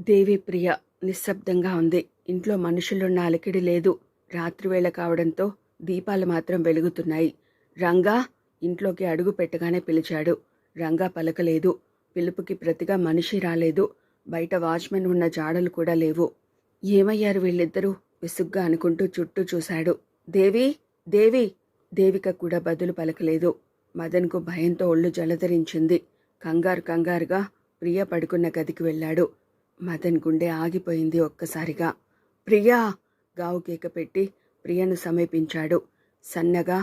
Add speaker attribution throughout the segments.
Speaker 1: దేవి ప్రియ నిశ్శబ్దంగా ఉంది. ఇంట్లో మనుషులున్న అలికిడి లేదు. రాత్రివేళ కావడంతో దీపాలు మాత్రం వెలుగుతున్నాయి. రంగా ఇంట్లోకి అడుగు పెట్టగానే పిలిచాడు. రంగా పలకలేదు. పిలుపుకి ప్రతిగా మనిషి రాలేదు. బయట వాచ్మెన్ ఉన్న జాడలు కూడా లేవు. ఏమయ్యారు వీళ్ళిద్దరూ? విసుగ్గా అనుకుంటూ చుట్టూ చూశాడు. దేవి? దేవి? దేవిక కూడా బదులు పలకలేదు. మదన్కు భయంతో ఒళ్ళు జలధరించింది కంగారు కంగారుగా ప్రియ పడుకున్న గదికి వెళ్ళాడు. మదన్ గుండె ఆగిపోయింది ఒక్కసారిగా. ప్రియా! గావు కేక పెట్టి ప్రియను సమీపించాడు. సన్నగా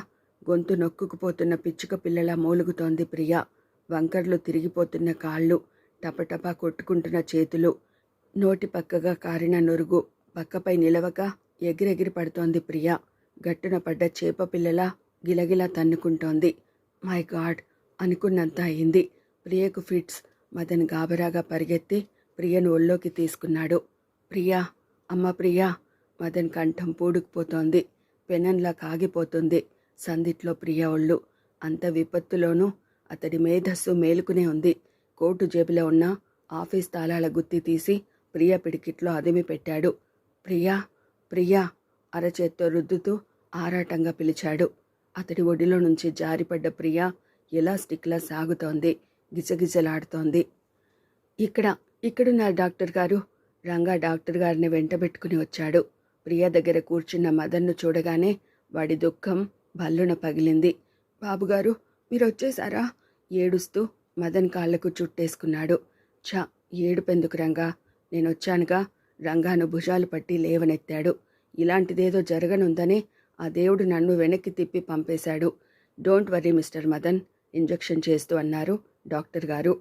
Speaker 1: గొంతు నొక్కుకుపోతున్న పిచ్చుక పిల్లల మూలుగుతోంది ప్రియ. వంకర్లు తిరిగిపోతున్న కాళ్ళు టపటపా కొట్టుకుంటున్న చేతులు. నోటి పక్కగా కారిన నురుగు పక్కపై నిలవక ఎగిరెగిరి పడుతోంది ప్రియ. గట్టున పడ్డ చేప పిల్లల గిలగిలా తన్నుకుంటోంది. My God! అనుకున్నంత అయింది. ప్రియకు ఫిట్స్. మదన్ గాబరాగా పరిగెత్తి ప్రియను ఒళ్ళోకి తీసుకున్నాడు. ప్రియా అమ్మ ప్రియా మదన్ కంఠం పూడుకుపోతోంది. పెనంలా కాగిపోతుంది. సందిట్లో ప్రియ ఒళ్ళు. అంత విపత్తులోనూ అతడి మేధస్సు మేలుకునే ఉంది. కోటు జేబులో ఉన్న ఆఫీస్ తాళాల గుత్తి తీసి ప్రియ పిడికిట్లో అదిమి పెట్టాడు. ప్రియా ప్రియా అరచేత్తో రుద్దుతూ ఆరాటంగా పిలిచాడు. అతడి ఒడిలో నుంచి జారిపడ్డ ప్రియ ఎలాస్టిక్లా సాగుతోంది. గిజగిజలాడుతోంది ఇక్కడ ఇక్కడున్నారు డాక్టర్ గారు రంగా డాక్టర్ గారిని వెంటబెట్టుకుని వచ్చాడు. ప్రియ దగ్గర కూర్చున్న మదన్ను చూడగానే వాడి దుఃఖం భల్లున పగిలింది. బాబుగారు మీరు వచ్చేసారా? ఏడుస్తూ మదన్ కాళ్ళకు చుట్టేసుకున్నాడు. ఛ ఏడుపెందుకు రంగా? నేనొచ్చానుగా రంగాను భుజాలు పట్టి లేవనెత్తాడు. ఇలాంటిదేదో జరగనుందని ఆ దేవుడు నన్ను వెనక్కి తిప్పి పంపేశాడు. Don't worry mister Madan injection చేస్తూ అన్నారు డాక్టర్ గారు.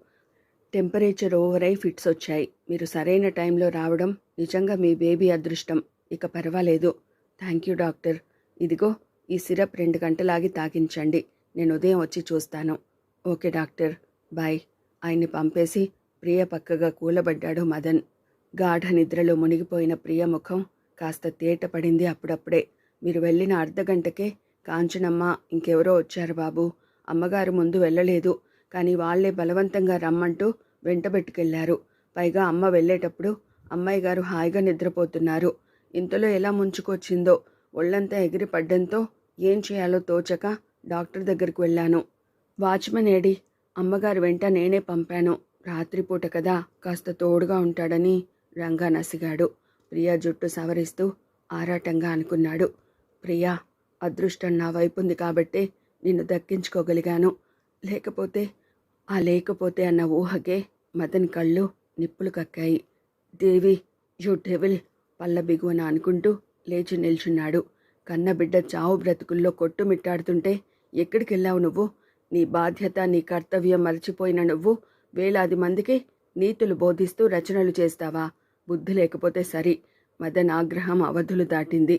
Speaker 1: టెంపరేచర్ ఓవర్ అయి ఫిట్స్ వచ్చాయి. మీరు సరైన టైంలో రావడం నిజంగా మీ బేబీ అదృష్టం. ఇక పర్వాలేదు. Thank you doctor. ఇదిగో ఈ సిరప్ రెండు గంటలాగి తాగించండి. నేను ఉదయం వచ్చి చూస్తాను. Okay doctor. బాయ్. ఆయన్ని పంపేసి ప్రియ పక్కగా కూలబడ్డాడు మదన్. గాఢ నిద్రలో మునిగిపోయిన ప్రియ ముఖం కాస్త తేట పడింది అప్పుడప్పుడే. మీరు వెళ్ళిన అర్ధగంటకే కాంచనమ్మ ఇంకెవరో వచ్చారు బాబు. అమ్మగారు ముందు వెళ్ళలేదు. కానీ వాళ్ళే బలవంతంగా రమ్మంటూ వెంటబెట్టుకెళ్ళారు పైగా అమ్మ వెళ్ళేటప్పుడు అమ్మాయి గారు హాయిగా నిద్రపోతున్నారు. ఇంతలో ఎలా ముంచుకొచ్చిందో ఒళ్ళంతా ఎగిరి పడ్డంతో ఏం చేయాలో తోచక డాక్టర్ దగ్గరికి వెళ్ళాను. వాచ్మెన్ ఏడి అమ్మగారు వెంట నేనే పంపాను. రాత్రిపూట కదా కాస్త తోడుగా ఉంటాడని రంగా నసిగాడు. ప్రియా జుట్టు సవరిస్తూ ఆరాటంగా అనుకున్నాడు. ప్రియా అదృష్టం నా వైపుంది కాబట్టే నిన్ను దక్కించుకోగలిగాను. లేకపోతే ఆ లేకపోతే అన్న ఊహకే మదన్ కళ్ళు నిప్పులు కక్కాయి. దేవి యూ డెవిల్ పళ్ళ బిగువన అనుకుంటూ లేచి నిల్చున్నాడు. కన్నబిడ్డ చావు బ్రతుకుల్లో కొట్టుమిట్టాడుతుంటే ఎక్కడికెళ్ళావు నువ్వు? నీ బాధ్యత నీ కర్తవ్యం మరచిపోయిన నువ్వు వేలాది మందికి నీతులు బోధిస్తూ రచనలు చేస్తావా? బుద్ధి లేకపోతే సరి. మదన్ ఆగ్రహం అవధులు దాటింది.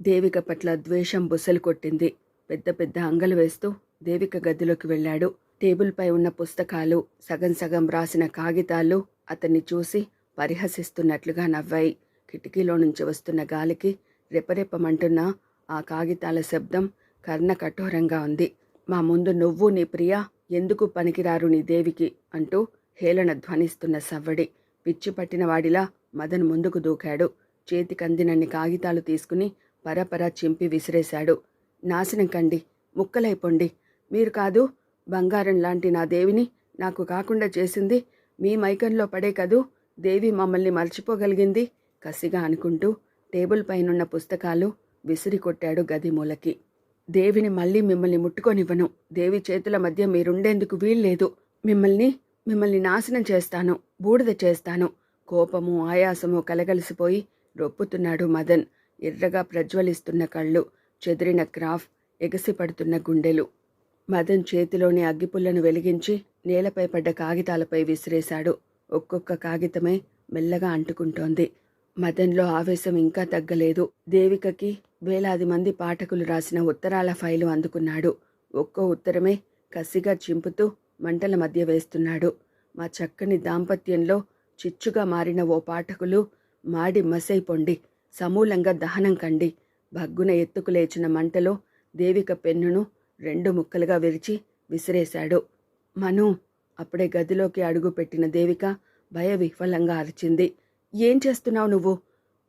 Speaker 1: దేవిక పట్ల ద్వేషం బుసలు కొట్టింది. పెద్ద పెద్ద అంగలు వేస్తూ దేవిక గదిలోకి వెళ్ళాడు. టేబుల్పై ఉన్న పుస్తకాలు సగం సగం రాసిన కాగితాలు అతన్ని చూసి పరిహసిస్తున్నట్లుగా నవ్వాయి. కిటికీలో నుంచి వస్తున్న గాలికి రెపరెపమంటున్న ఆ కాగితాల శబ్దం కర్ణ కఠోరంగా ఉంది. మా ముందు నువ్వు నీ ప్రియ ఎందుకు పనికిరారు నీ దేవికి? అంటూ హేళన ధ్వనిస్తున్న సవ్వడి పిచ్చి పట్టిన వాడిలా మదన్ ముందుకు దూకాడు. చేతికందినన్ని కాగితాలు తీసుకుని పరపర చింపి విసిరేశాడు. నాశనం కండి ముక్కలైపోండి మీరు కాదు బంగారం లాంటి నా దేవిని నాకు కాకుండా చేసింది మీ మైకంలో పడే కదూ దేవి మమ్మల్ని మర్చిపోగలిగింది కసిగా అనుకుంటూ టేబుల్ పైనున్న పుస్తకాలు విసిరి కొట్టాడు గది మూలకి. దేవిని మళ్ళీ మిమ్మల్ని ముట్టుకొనివ్వను. దేవి చేతుల మధ్య మీరుండేందుకు వీల్లేదు. మిమ్మల్ని మిమ్మల్ని నాశనం చేస్తాను బూడిద చేస్తాను. కోపము ఆయాసము కలగలిసిపోయి రొప్పుతున్నాడు మదన్. ఎర్రగా ప్రజ్వలిస్తున్న కళ్ళు చెదిరిన క్రాఫ్ ఎగసిపడుతున్న గుండెలు. మదన్ చేతిలోని అగ్గిపుల్లను వెలిగించి నేలపై పడ్డ కాగితాలపై విసిరేశాడు. ఒక్కొక్క కాగితమే మెల్లగా అంటుకుంటోంది. మదన్లో ఆవేశం ఇంకా తగ్గలేదు. దేవికకి వేలాది మంది పాఠకులు రాసిన ఉత్తరాల ఫైలు అందుకున్నాడు. ఒక్కో ఉత్తరమే కసిగా చింపుతూ మంటల మధ్య వేస్తున్నాడు. మా చక్కని దాంపత్యంలో చిచ్చుగా మారిన ఓ పాఠకులు మాడి మసైపొండి సమూలంగా దహనం కండి. భగ్గున ఎత్తుకు లేచిన మంటలో దేవిక పెన్నును రెండు ముక్కలుగా విరిచి విసిరేశాడు. మను అప్పుడే గదిలోకి అడుగుపెట్టిన దేవిక భయ విఫలంగా అరిచింది. ఏం చేస్తున్నావు నువ్వు?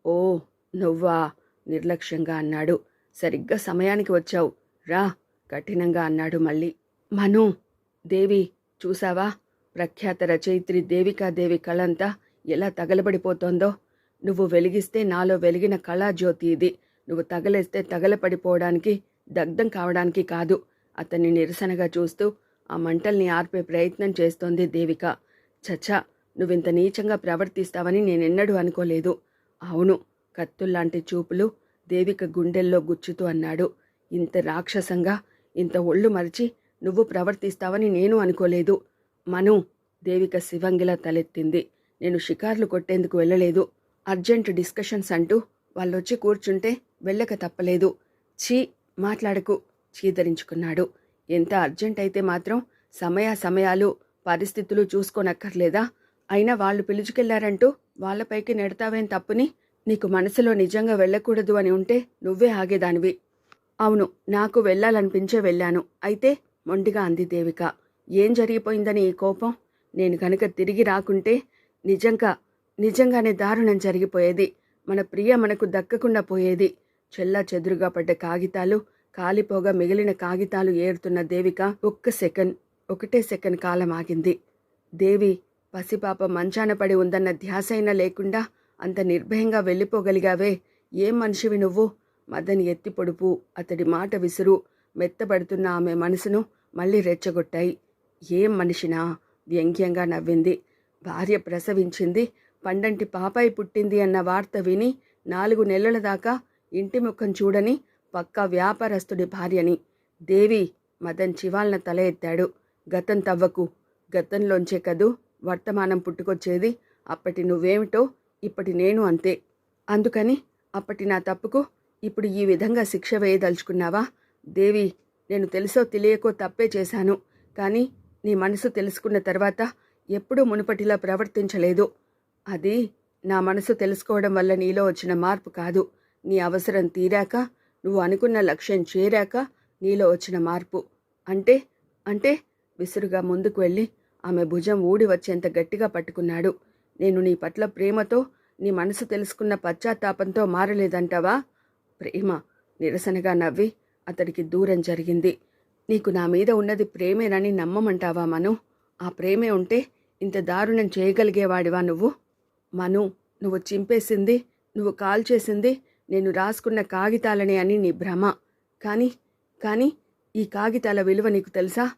Speaker 1: ఓ నువ్వా? నిర్లక్ష్యంగా అన్నాడు. సరిగ్గా సమయానికి వచ్చావు. రా కఠినంగా అన్నాడు మళ్ళీ. మను దేవి చూసావా? ప్రఖ్యాత రచయిత్రి దేవికాదేవి కళంతా ఎలా తగలబడిపోతోందో. నువ్వు వెలిగిస్తే నాలో వెలిగిన కళాజ్యోతి ఇది. నువ్వు తగలేస్తే తగలపడిపోవడానికి దగ్ధం కావడానికి కాదు. అతన్ని నిరసనగా చూస్తూ ఆ మంటల్ని ఆర్పే ప్రయత్నం చేస్తోంది దేవిక. చచ్చా నువ్వింత నీచంగా ప్రవర్తిస్తావని నేనెన్నడూ అనుకోలేదు. అవును కత్తుల్లాంటి చూపులు దేవిక గుండెల్లో గుచ్చుతూ అన్నాడు. ఇంత రాక్షసంగా ఇంత ఒళ్ళు మరిచి నువ్వు ప్రవర్తిస్తావని నేను అనుకోలేదు. మను దేవిక శివంగిలా తలెత్తింది. నేను షికార్లు కొట్టేందుకు వెళ్ళలేదు. అర్జెంట్ డిస్కషన్స్ అంటూ వాళ్ళొచ్చి కూర్చుంటే వెళ్ళక తప్పలేదు. ఛీ మాట్లాడకు చీదరించుకున్నాడు. ఎంత అర్జెంట్ అయితే మాత్రం సమయ సమయాలు పరిస్థితులు చూసుకోనక్కర్లేదా? అయినా వాళ్ళు పిలుచుకెళ్ళారంటూ వాళ్ళపైకి నెడతావేం తప్పుని నీకు మనసులో నిజంగా వెళ్ళకూడదు అని ఉంటే నువ్వే ఆగేదానివి. అవును నాకు వెళ్ళాలనిపించే వెళ్ళాను. అయితే మొండిగా అంది దేవిక. ఏం జరిగిపోయిందని ఈ కోపం? నేను కనుక తిరిగి రాకుంటే నిజంగా నిజంగానే దారుణం జరిగిపోయేది. మన ప్రియ మనకు దక్కకుండా పోయేది. చెల్లా చెదురుగా పడ్డ కాగితాలు కాలిపోగా మిగిలిన కాగితాలు ఏరుతున్న దేవిక ఒక్క సెకండ్ ఒకటే సెకండ్ కాలం ఆగింది దేవి పసిపాప మంచాన పడి ఉందన్న ధ్యాసైనా లేకుండా అంత నిర్భయంగా వెళ్ళిపోగలిగావే. ఏం మనిషివి నువ్వు? మదన్ ఎత్తి పొడుపు అతడి మాట విసురు మెత్తబడుతున్న ఆమె మనసును మళ్ళీ రెచ్చగొట్టాయి. ఏం మనిషినా? వ్యంగ్యంగా నవ్వింది. భార్య ప్రసవించింది పండంటి పాపాయి పుట్టింది అన్న వార్త విని నాలుగు నెలల దాకా ఇంటి ముఖం చూడని పక్క వ్యాపారస్తుడి భార్యని. దేవి మదన్ చివాల్న తల ఎత్తాడు. గతం తవ్వకు. గతంలోంచే కదూ వర్తమానం పుట్టుకొచ్చేది. అప్పటి నువ్వేమిటో ఇప్పటి నేను అంతే. అందుకని అప్పటి నా తప్పుకు ఇప్పుడు ఈ విధంగా శిక్ష వేయదలుచుకున్నావా? దేవి నేను తెలుసో తెలియకో తప్పే చేశాను. కానీ నీ మనసు తెలుసుకున్న తర్వాత ఎప్పుడూ మునుపటిలా ప్రవర్తించలేదు. అది నా మనసు తెలుసుకోవడం వల్ల నీలో వచ్చిన మార్పు కాదు. నీ అవసరం తీరాక నువ్వు అనుకున్న లక్ష్యం చేరాక నీలో వచ్చిన మార్పు. అంటే అంటే విసురుగా ముందుకు వెళ్ళి ఆమె భుజం ఊడి వచ్చేంత గట్టిగా పట్టుకున్నాడు. నేను నీ పట్ల ప్రేమతో నీ మనసు తెలుసుకున్న పశ్చాత్తాపంతో మారలేదంటావా? ప్రేమ నిరసనగా నవ్వి అతడికి దూరం జరిగింది. నీకు నా మీద ఉన్నది ప్రేమేనని నమ్మమంటావా మను? ఆ ప్రేమే ఉంటే ఇంత దారుణం చేయగలిగేవాడివా నువ్వు? మను నువ్వు చింపేసింది నువ్వు కాల్చేసింది నేను రాసుకున్న కాగితాలనే అని నీ భ్రమ. కానీ కానీ ఈ కాగితాల విలువ నీకు తెలుసా?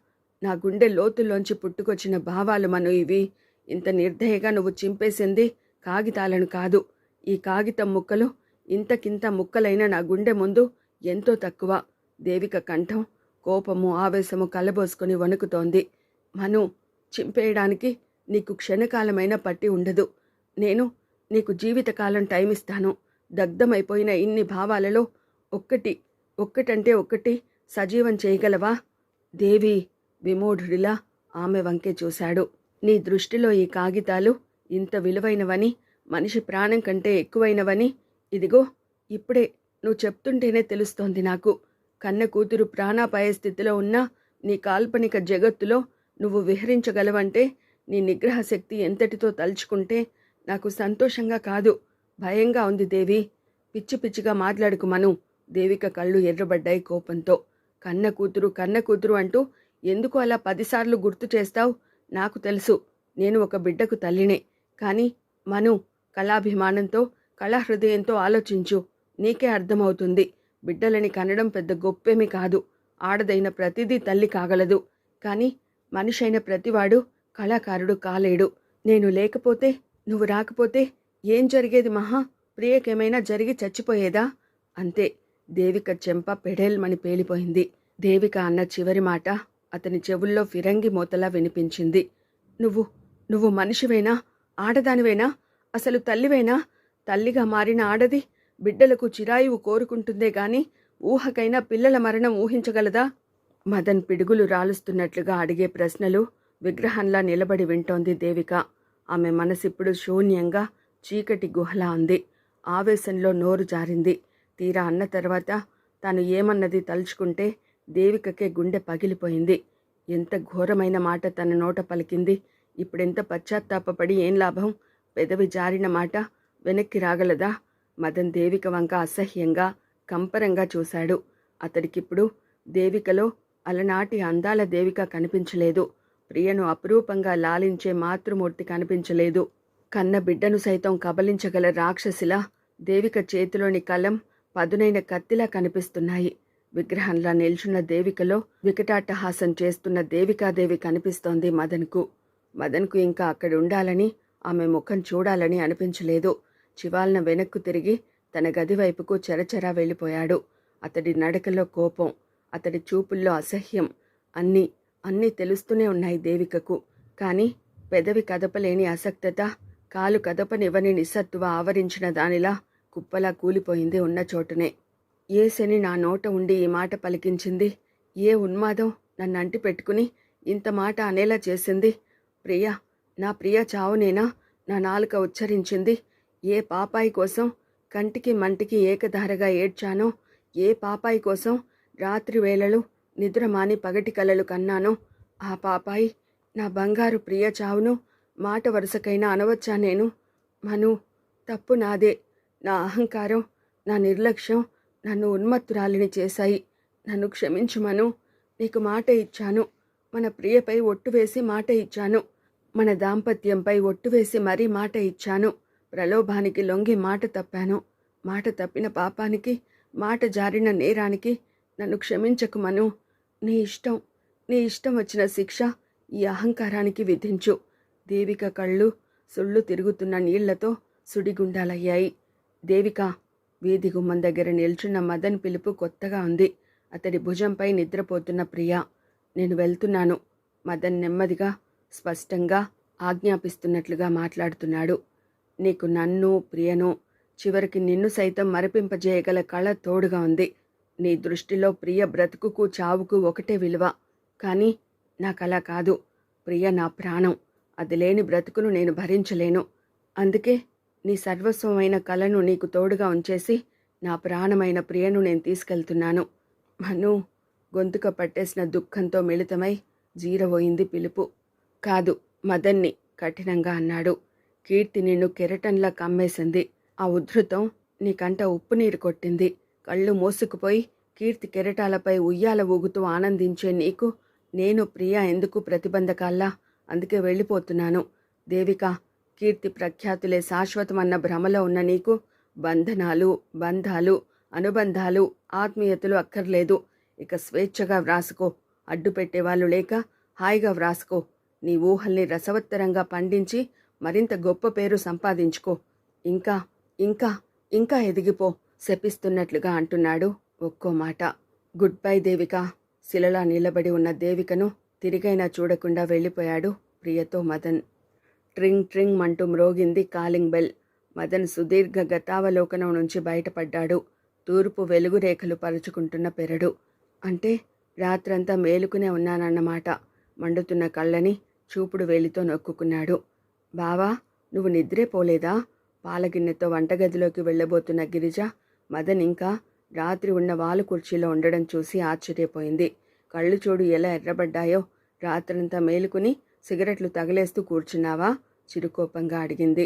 Speaker 1: నా గుండె లోతుల్లోంచి పుట్టుకొచ్చిన భావాలు మను ఇవి ఇంత నిర్దయగా నువ్వు చింపేసింది కాగితాలను కాదు. ఈ కాగితం ముక్కలు ఇంతకింత ముక్కలైన నా గుండె ముందు ఎంతో తక్కువ. దేవిక కంఠం కోపము ఆవేశము కలబోసుకొని వణుకుతోంది. మను చింపేయడానికి నీకు క్షణకాలమైన పట్టి ఉండదు. నేను నీకు జీవితకాలం టైం ఇస్తాను దగ్ధమైపోయిన ఇన్ని భావాలలో ఒక్కటి ఒక్కటంటే ఒక్కటి సజీవం చేయగలవా? దేవి విమూఢుడిలా ఆమె వంకే చూశాడు. నీ దృష్టిలో ఈ కాగితాలు ఇంత విలువైనవని మనిషి ప్రాణం కంటే ఎక్కువైనవని ఇదిగో ఇప్పుడే నువ్వు చెప్తుంటేనే తెలుస్తోంది నాకు. కన్న కూతురు ప్రాణాపాయ స్థితిలో ఉన్న నీ కాల్పనిక జగత్తులో నువ్వు విహరించగలవంటే నీ నిగ్రహ శక్తి ఎంతటితో తలుచుకుంటే నాకు సంతోషంగా కాదు. భయంగా ఉంది దేవి. పిచ్చి పిచ్చిగా మాట్లాడుకు మను. దేవిక కళ్ళు ఎర్రబడ్డాయి కోపంతో. కన్న కూతురు కన్న కూతురు అంటూ ఎందుకు అలా పదిసార్లు గుర్తు చేస్తావు? నాకు తెలుసు. నేను ఒక బిడ్డకు తల్లినే. కానీ మను కళాభిమానంతో కళాహృదయంతో ఆలోచించు. నీకే అర్థమవుతుంది. బిడ్డలని కనడం పెద్ద గొప్పేమీ కాదు. ఆడదైన ప్రతిదీ తల్లి కాగలదు. కానీ మనిషైన ప్రతివాడు కళాకారుడు కాలేడు. నేను లేకపోతే నువ్వు రాకపోతే ఏం జరిగేది మహా? ప్రియకేమైనా జరిగి చచ్చిపోయేదా? అంతే. దేవిక చెంప పెడేల్మని పేలిపోయింది. దేవిక అన్న చివరి మాట అతని చెవుల్లో ఫిరంగి మూతలా వినిపించింది. నువ్వు నువ్వు మనిషివేనా? ఆడదానివేనా? అసలు తల్లివేనా? తల్లిగా మారిన ఆడది బిడ్డలకు చిరాయువు కోరుకుంటుందే గాని ఊహకైనా పిల్లల మరణం ఊహించగలదా? మదన్ పిడుగులు రాలుస్తున్నట్లుగా అడిగే ప్రశ్నలు విగ్రహంలా నిలబడి వింటోంది దేవిక. ఆమె మనసిప్పుడు శూన్యంగా చీకటి గుహలా ఉంది. ఆవేశంలో నోరు జారింది. తీరా అన్న తర్వాత తాను ఏమన్నది తలుచుకుంటే దేవికకే గుండె పగిలిపోయింది. ఎంత ఘోరమైన మాట తన నోట పలికింది. ఇప్పుడెంత పశ్చాత్తాపపడి ఏం లాభం? పెదవి జారిన మాట వెనక్కి రాగలదా? మదన్ దేవిక వంక అసహ్యంగా కంపరంగా చూశాడు. అతడికిప్పుడు దేవికలో అలనాటి అందాల దేవిక కనిపించలేదు. ప్రియను అపురూపంగా లాలించే మాతృమూర్తి కనిపించలేదు. కన్న బిడ్డను సైతం కబలించగల రాక్షసిలా దేవిక చేతిలోని కలం పదునైన కత్తిలా కనిపిస్తున్నాయి. విగ్రహంలా నిల్చున్న దేవికలో వికటాట్టహాసం చేస్తున్న దేవికాదేవి కనిపిస్తోంది మదన్కు. మదన్కు ఇంకా అక్కడ ఉండాలని ఆమె ముఖం చూడాలని అనిపించలేదు. చివాల్న వెనక్కు తిరిగి తన గది వైపుకు చెరచెరా వెళ్ళిపోయాడు. అతడి నడకలో కోపం అతడి చూపుల్లో అసహ్యం అన్నీ అన్నీ తెలుస్తూనే ఉన్నాయి దేవికకు. కానీ పెదవి కదపలేని అసక్తత కాలు కదపనివ్వని నిస్సత్తువ ఆవరించిన దానిలా కుప్పలా కూలిపోయింది ఉన్న చోటునే. ఏ శని నా నోట ఉండి ఈ మాట పలికించింది? ఏ ఉన్మాదం నన్ను అంటి పెట్టుకుని ఇంత మాట అనేలా చేసింది? ప్రియ నా ప్రియ చావునేనా? నా నాలుక ఉచ్చరించింది. ఏ పాపాయి కోసం కంటికి మంటికి ఏకధారగా ఏడ్చానో? ఏ పాపాయి కోసం రాత్రి వేళలు నిద్రమాని పగటి కలలు కన్నానో? ఆ పాపాయి నా బంగారు ప్రియ చావును మాట వరుసకైనా అనవచ్చా నేను? మను తప్పు నాదే. నా అహంకారం నా నిర్లక్ష్యం నన్ను ఉన్మత్తురాలిని చేశాయి. నన్ను క్షమించుమను నీకు మాట ఇచ్చాను. మన ప్రియపై ఒట్టు వేసి మాట ఇచ్చాను. మన దాంపత్యంపై ఒట్టు వేసి మరీ మాట ఇచ్చాను. ప్రలోభానికి లొంగి మాట తప్పాను. మాట తప్పిన పాపానికి మాట జారిన నేరానికి నన్ను క్షమించకుమను నీ ఇష్టం నీ ఇష్టం వచ్చిన శిక్ష ఈ అహంకారానికి విధించు. దేవిక కళ్ళు సుళ్ళు తిరుగుతున్న నీళ్ళతో సుడిగుండాలయ్యాయి. దేవిక వీధి గుమ్మం దగ్గర నిల్చున్న మదన్ పిలుపు కొత్తగా ఉంది. అతడి భుజంపై నిద్రపోతున్న ప్రియ నేను వెళ్తున్నాను. మదన్ నెమ్మదిగా స్పష్టంగా ఆజ్ఞాపిస్తున్నట్లుగా మాట్లాడుతున్నాడు. నీకు నన్ను ప్రియను చివరికి నిన్ను సైతం మరపింపజేయగల కళ తోడుగా ఉంది. నీ దృష్టిలో ప్రియ బ్రతుకుకు చావుకు ఒకటే విలువ. కానీ నాకలా కాదు. ప్రియ నా ప్రాణం. అది లేని బ్రతుకును నేను భరించలేను. అందుకే నీ సర్వస్వమైన కలను నీకు తోడుగా ఉంచేసి నా ప్రాణమైన ప్రియను నేను తీసుకెళ్తున్నాను. మను గొంతుక పట్టేసిన దుఃఖంతో మిళితమై జీరబోయింది పిలుపు. కాదు మదన్ని కఠినంగా అన్నాడు. కీర్తి నిన్ను కెరటంలా కమ్మేసింది. ఆ ఉద్ధృతం నీ కంట ఉప్పు నీరు కొట్టింది. కళ్ళు మోసుకుపోయి కీర్తి కెరటాలపై ఉయ్యాల ఊగుతూ ఆనందించే నీకు నేను ప్రియ ఎందుకు ప్రతిబంధకాల్లా? అందుకే వెళ్ళిపోతున్నాను. దేవిక కీర్తి ప్రఖ్యాతులే శాశ్వతమన్న భ్రమలో ఉన్న నీకు బంధనాలు బంధాలు అనుబంధాలు ఆత్మీయతలు అక్కర్లేదు. ఇక స్వేచ్ఛగా వ్రాసుకో. అడ్డు పెట్టేవాళ్ళు లేక హాయిగా వ్రాసుకో. నీ ఊహల్ని రసవత్తరంగా పండించి మరింత గొప్ప పేరు సంపాదించుకో. ఇంకా ఇంకా ఇంకా ఎదిగిపో శపిస్తున్నట్లుగా అంటున్నాడు ఒక్కో మాట. Good bye Devika. శిలలా నిలబడి ఉన్న దేవికను తిరిగైనా చూడకుండా వెళ్ళిపోయాడు ప్రియతో మదన్. ట్రింగ్ ట్రింగ్ అంటూ మ్రోగింది కాలింగ్ బెల్. మదన్ సుదీర్ఘ గతావలోకనం నుంచి బయటపడ్డాడు. తూర్పు వెలుగు రేఖలు పరుచుకుంటున్న పెరడు. అంటే రాత్రంతా మేలుకునే ఉన్నానన్నమాట. మండుతున్న కళ్ళని చూపుడు వేలితో నొక్కుకున్నాడు. బావా నువ్వు నిద్రే పోలేదా? పాలగిన్నెతో వంటగదిలోకి వెళ్ళబోతున్న గిరిజ మదన్ ఇంకా రాత్రి ఉన్న వాలు కుర్చీలో ఉండడం చూసి ఆశ్చర్యపోయింది. కళ్ళు చూడు ఎలా ఎర్రబడ్డాయో రాత్రంతా మేలుకుని సిగరెట్లు తగలేస్తూ కూర్చున్నావా? చిరుకోపంగా అడిగింది.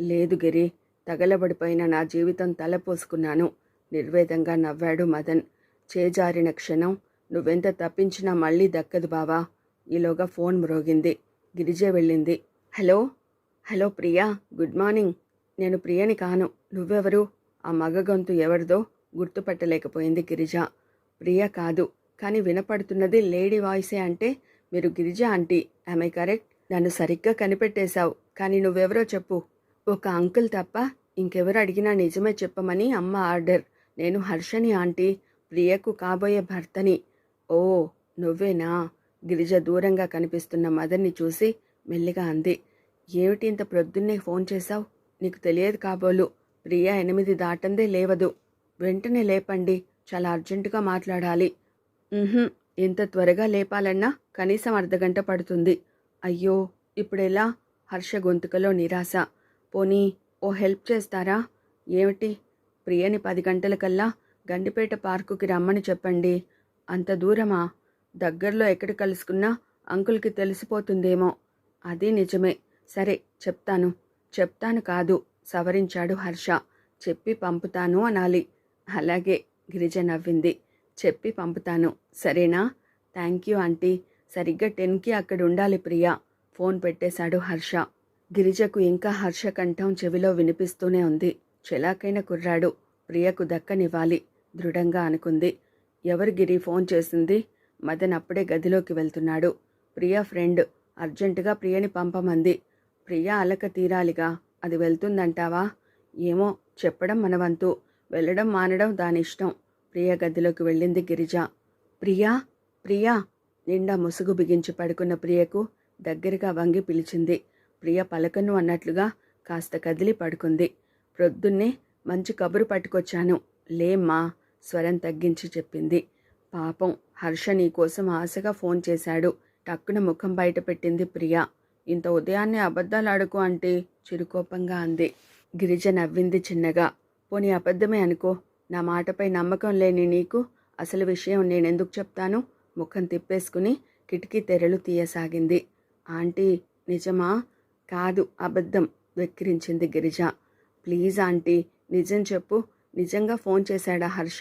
Speaker 1: లేదు గిరి తగలబడిపోయిన నా జీవితం తలపోసుకున్నాను. నిర్వేదంగా నవ్వాడు మదన్. చేజారిన క్షణం నువ్వెంత తప్పించినా మళ్ళీ దక్కదు బావా. ఈలోగా ఫోన్ మ్రోగింది. గిరిజే వెళ్ళింది. Hello? Hello Priya good morning. నేను ప్రియని కాను. నువ్వెవరు? ఆ మగ గొంతు ఎవరిదో గుర్తుపట్టలేకపోయింది గిరిజ. ప్రియ కాదు కానీ వినపడుతున్నది లేడీ వాయిసే అంటే మీరు గిరిజ ఆంటీ ఐ కరెక్ట్ నన్ను సరిగ్గా కనిపెట్టేశావు. కానీ నువ్వెవరో చెప్పు. ఒక అంకుల్ తప్ప ఇంకెవరు అడిగినా నిజమే చెప్పమని అమ్మ ఆర్డర్. నేను హర్షని ఆంటీ ప్రియకు కాబోయే భర్తని. ఓ నువ్వేనా? గిరిజ దూరంగా కనిపిస్తున్న మదర్ని చూసి మెల్లిగా అంది. ఏమిటి ఇంత ప్రొద్దున్నే ఫోన్ చేశావు? నీకు తెలియదు కాబోలు. ప్రియ ఎనిమిది దాటందే లేవదు. వెంటనే లేపండి. చాలా అర్జెంటుగా మాట్లాడాలి. ఎంత త్వరగా లేపాలన్నా కనీసం అర్ధగంట పడుతుంది. అయ్యో ఇప్పుడెలా? హర్ష గొంతుకలో నిరాశ. పోనీ ఓ హెల్ప్ చేస్తారా? ఏమిటి? ప్రియని పది గంటలకల్లా గండిపేట పార్కుకి రమ్మని చెప్పండి. అంత దూరమా? దగ్గరలో ఎక్కడ కలుసుకున్నా అంకుల్కి తెలిసిపోతుందేమో. అది నిజమే. సరే చెప్తాను. చెప్తాను కాదు సవరించాడు హర్ష. చెప్పి పంపుతాను అనాలి. అలాగే గిరిజ నవ్వింది. చెప్పి పంపుతాను. సరేనా? Thank you aunty. సరిగ్గా టెన్కి అక్కడ ఉండాలి ప్రియా. ఫోన్ పెట్టేశాడు హర్ష. గిరిజకు ఇంకా హర్ష కంఠం చెవిలో వినిపిస్తూనే ఉంది. చెలాకైన కుర్రాడు. ప్రియకు దక్కనివ్వాలి. దృఢంగా అనుకుంది. ఎవరు గిరి ఫోన్ చేసింది? మదన్ అప్పుడే గదిలోకి వెళ్తున్నాడు. ప్రియ ఫ్రెండ్. అర్జెంటుగా ప్రియని పంపమంది. ప్రియ అలక తీరాలిగా. అది వెళ్తుందంటావా? ఏమో చెప్పడం మనవంతు. వెళ్ళడం మానడం దాని ఇష్టం ప్రియ గదిలోకి వెళ్ళింది గిరిజ. ప్రియా ప్రియా నిండా ముసుగు బిగించి పడుకున్న ప్రియకు దగ్గరగా వంగి పిలిచింది. ప్రియ పలకను అన్నట్లుగా కాస్త కదిలి పడుకుంది. ప్రొద్దున్నే మంచి కబురు పట్టుకొచ్చాను. లేమ్మా స్వరం తగ్గించి చెప్పింది. పాపం హర్ష నీకోసం ఆశగా ఫోన్ చేశాడు. టక్కున ముఖం బయట పెట్టింది ప్రియ. ఇంత ఉదయాన్నే అబద్ధాలు ఆడుకో అంటే చిరుకోపంగా అంది. గిరిజ నవ్వింది చిన్నగా. పోనీ అబద్ధమే అనుకో. నా మాటపై నమ్మకం లేని నీకు అసలు విషయం నేనెందుకు చెప్తాను? ముఖం తిప్పేసుకుని కిటికీ తెరలు తీయసాగింది. ఆంటీ నిజమా? కాదు అబద్ధం వెక్కిరించింది గిరిజ. ప్లీజ్ ఆంటీ నిజం చెప్పు. నిజంగా ఫోన్ చేశాడా హర్ష?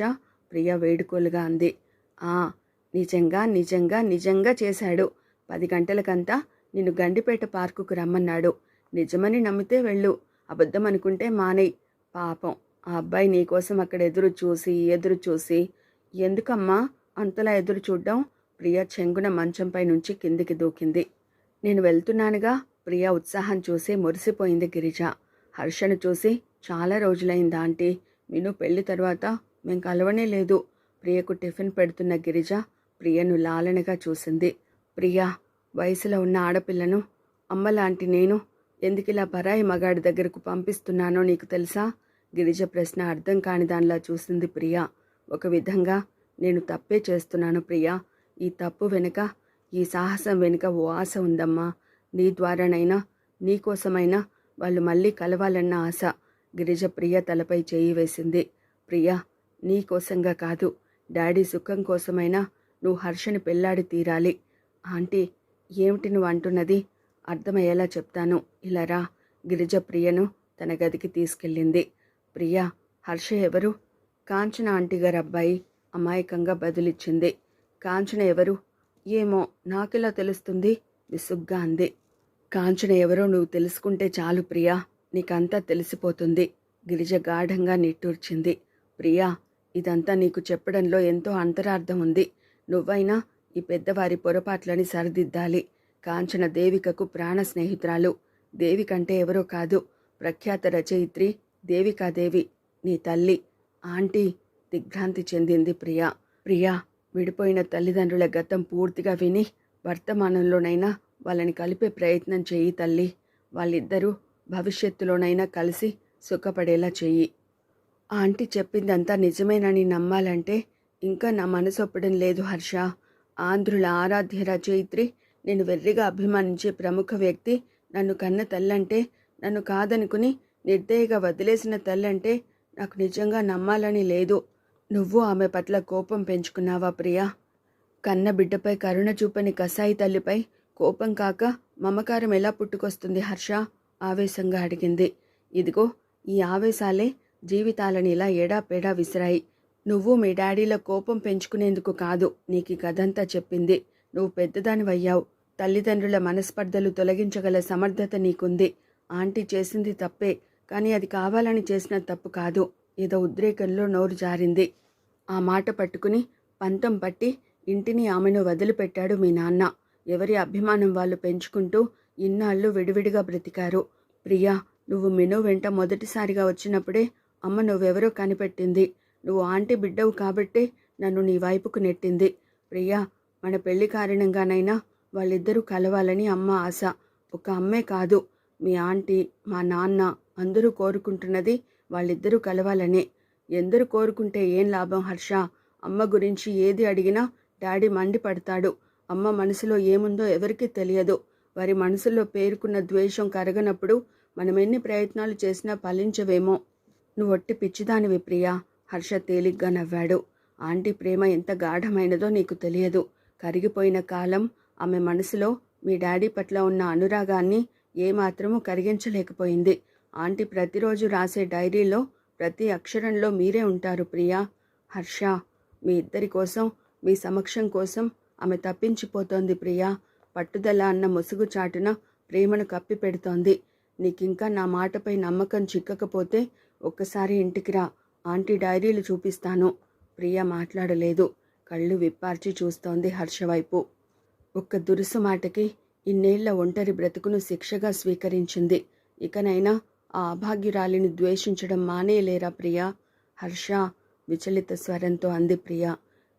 Speaker 1: ప్రియ వేడుకోలుగా అంది. ఆ నిజంగా నిజంగా నిజంగా చేశాడు. పది గంటలకంతా నిన్ను గండిపేట పార్కుకు రమ్మన్నాడు. నిజమని నమ్మితే వెళ్ళు. అబద్ధం అనుకుంటే మానేయ్. పాపం. ఆ అబ్బాయి నీకోసం అక్కడ ఎదురు చూసి ఎదురు చూసి ఎందుకమ్మా అంతలా ఎదురు చూడ్డం? ప్రియ చెంగున మంచంపై నుంచి కిందికి దూకింది. నేను వెళ్తున్నానుగా. ప్రియ ఉత్సాహం చూసి మురిసిపోయింది గిరిజ. హర్షను చూసి చాలా రోజులైంది ఆంటీ మీను పెళ్ళి తర్వాత మేం కలవనే లేదు. ప్రియకు టిఫిన్ పెడుతున్న గిరిజ ప్రియను లాలనగా చూసింది. ప్రియా వయసులో ఉన్న ఆడపిల్లను అమ్మలాంటి నేను ఎందుకిలా పరాయి మగాడి దగ్గరకు పంపిస్తున్నానో నీకు తెలుసా? గిరిజ ప్రశ్న అర్థం కాని దానిలా చూసింది ప్రియా. ఒక విధంగా నేను తప్పే చేస్తున్నాను ప్రియా. ఈ తప్పు వెనుక ఈ సాహసం వెనుక ఓ ఆశ ఉందమ్మా. నీ ద్వారానైనా నీకోసమైనా వాళ్ళు మళ్ళీ కలవాలన్న ఆశ గిరిజ ప్రియ తలపై చేయి వేసింది. ప్రియా నీకోసంగా కాదు. డాడీ సుఖం కోసమైనా నువ్వు హర్షని పెళ్ళాడి తీరాలి. ఆంటీ ఏమిటి నువ్వు అంటున్నది? అర్థమయ్యేలా చెప్తాను. ఇలా రా. గిరిజ ప్రియను తన గదికి తీసుకెళ్ళింది. ప్రియా హర్ష ఎవరు? కాంచన ఆంటీగారు అబ్బాయి అమాయకంగా బదులిచ్చింది. కాంచన ఎవరు? ఏమో నాకెలా తెలుస్తుంది? విసుగ్గా అంది. కాంచన ఎవరో నువ్వు తెలుసుకుంటే చాలు ప్రియా నీకంతా తెలిసిపోతుంది. గిరిజ గాఢంగా నిట్టూర్చింది. ప్రియా ఇదంతా నీకు చెప్పడంలో ఎంతో అంతరార్థం ఉంది. నువ్వైనా ఈ పెద్దవారి పొరపాట్లని సరిదిద్దాలి. కాంచన దేవికకు ప్రాణ స్నేహితురాలు దేవికంటే ఎవరో కాదు ప్రఖ్యాత రచయిత్రి దేవికాదేవి నీ తల్లి ఆంటీ దిగ్భ్రాంతి చెందింది ప్రియా. ప్రియా విడిపోయిన తల్లిదండ్రుల గతం పూర్తిగా విని వర్తమానంలోనైనా వాళ్ళని కలిపే ప్రయత్నం చెయ్యి తల్లి. వాళ్ళిద్దరూ భవిష్యత్తులోనైనా కలిసి సుఖపడేలా చెయ్యి. ఆంటీ చెప్పిందంతా నిజమేనని నమ్మాలంటే ఇంకా నా మనసు ఒప్పడం లేదు హర్ష. ఆంధ్రుల ఆరాధ్య రచయిత్రి నేను వెర్రిగా అభిమానించే ప్రముఖ వ్యక్తి నన్ను కన్న తల్లంటే నన్ను కాదనుకుని నిర్దయగా వదిలేసిన తల్లంటే నాకు నిజంగా నమ్మాలని లేదు. నువ్వు ఆమె పట్ల కోపం పెంచుకున్నావా ప్రియా? కన్న బిడ్డపై కరుణ చూపని కసాయి తల్లిపై కోపం కాక మమకారం ఎలా పుట్టుకొస్తుంది హర్ష? ఆవేశంగా అడిగింది. ఇదిగో ఈ ఆవేశాలే జీవితాలని ఇలా ఏడాపేడా విసిరాయి. నువ్వు మీ డాడీల కోపం పెంచుకునేందుకు కాదు నీకు కథంతా చెప్పింది. నువ్వు పెద్దదానివయ్యావు. తల్లిదండ్రుల మనస్పర్ధలు తొలగించగల సమర్థత నీకుంది. ఆంటీ చేసింది తప్పే. కానీ అది కావాలని చేసిన తప్పు కాదు. ఏదో ఉద్రేకంలో నోరు జారింది. ఆ మాట పట్టుకుని పంతం పట్టి ఇంటిని ఆమెను వదిలిపెట్టాడు మీ నాన్న. ఎవరి అభిమానం వాళ్ళు పెంచుకుంటూ ఇన్నాళ్ళు విడివిడిగా బ్రతికారు. ప్రియా నువ్వు మెను వెంట మొదటిసారిగా వచ్చినప్పుడే అమ్మ నువ్వెవరో కనిపెట్టింది. నువ్వు ఆంటీ బిడ్డవు కాబట్టే నన్ను నీ వైపుకు నెట్టింది. ప్రియా మన పెళ్ళి కారణంగానైనా వాళ్ళిద్దరూ కలవాలని అమ్మ ఆశ. ఒక అమ్మే కాదు మీ ఆంటీ మా నాన్న అందరూ కోరుకుంటున్నది వాళ్ళిద్దరూ కలవాలనే. ఎందరు కోరుకుంటే ఏం లాభం హర్ష? అమ్మ గురించి ఏది అడిగినా డాడీ మండిపడతాడు. అమ్మ మనసులో ఏముందో ఎవరికీ తెలియదు. వారి మనసులో పేరుకున్న ద్వేషం కరగనప్పుడు మనం ఎన్ని ప్రయత్నాలు చేసినా ఫలించవేమో? నువ్వు ఒట్టి పిచ్చిదానివి ప్రియా. హర్ష తేలిగ్గా నవ్వాడు. ఆంటీ ప్రేమ ఎంత గాఢమైనదో నీకు తెలియదు. కరిగిపోయిన కాలం ఆమె మనసులో మీ డాడీ పట్ల ఉన్న అనురాగాన్ని ఏమాత్రమూ కరిగించలేకపోయింది. ఆంటీ ప్రతిరోజు రాసే డైరీలో ప్రతి అక్షరంలో మీరే ఉంటారు ప్రియా హర్ష. మీ ఇద్దరి కోసం మీ సమక్షం కోసం ఆమె తప్పించిపోతోంది ప్రియా. పట్టుదల అన్న ముసుగు చాటున ప్రేమను కప్పి పెడుతోంది. నీకింకా నా మాటపై నమ్మకం చిక్కకపోతే ఒక్కసారి ఇంటికి రా. ఆంటీ డైరీలు చూపిస్తాను. ప్రియ మాట్లాడలేదు. కళ్ళు విప్పార్చి చూస్తోంది హర్ష వైపు. ఒక్క దురుసు మాటకి ఇన్నేళ్ళ ఒంటరి బ్రతుకును శిక్షగా స్వీకరించింది. ఇకనైనా ఆ అభాగ్యురాలిని ద్వేషించడం మానేయలేరా ప్రియా? హర్ష విచలిత స్వరంతో అంది ప్రియ.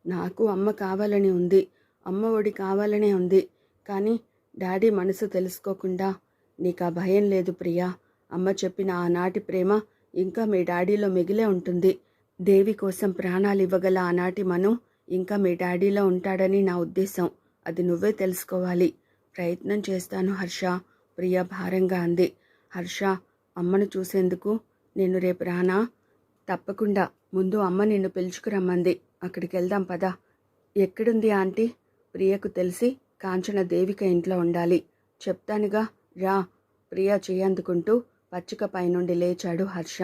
Speaker 1: నాకు అమ్మ కావాలని ఉంది. అమ్మ ఒడి కావాలనే ఉంది. కానీ డాడీ మనసు తెలుసుకోకుండా నీకు ఆ భయం లేదు ప్రియా. అమ్మ చెప్పిన ఆనాటి ప్రేమ ఇంకా మీ డాడీలో మిగిలే ఉంటుంది. దేవి కోసం ప్రాణాలు ఇవ్వగల ఆనాటి మను ఇంకా మీ డాడీలో ఉంటాడని నా ఉద్దేశం. అది నువ్వే తెలుసుకోవాలి. ప్రయత్నం చేస్తాను హర్ష. ప్రియ భారంగా అంది. హర్ష అమ్మను చూసేందుకు నేను రేపు రానా? తప్పకుండా. ముందు అమ్మ నిన్ను పిలుచుకురమ్మంది. అక్కడికి వెళ్దాం పదా. ఎక్కడుంది ఆంటీ? ప్రియకు తెలిసి కాంచన దేవిక ఇంట్లో ఉండాలి. చెప్తానుగా రా. ప్రియ చేయందుకుంటూ పచ్చిక పైనుండి లేచాడు హర్ష.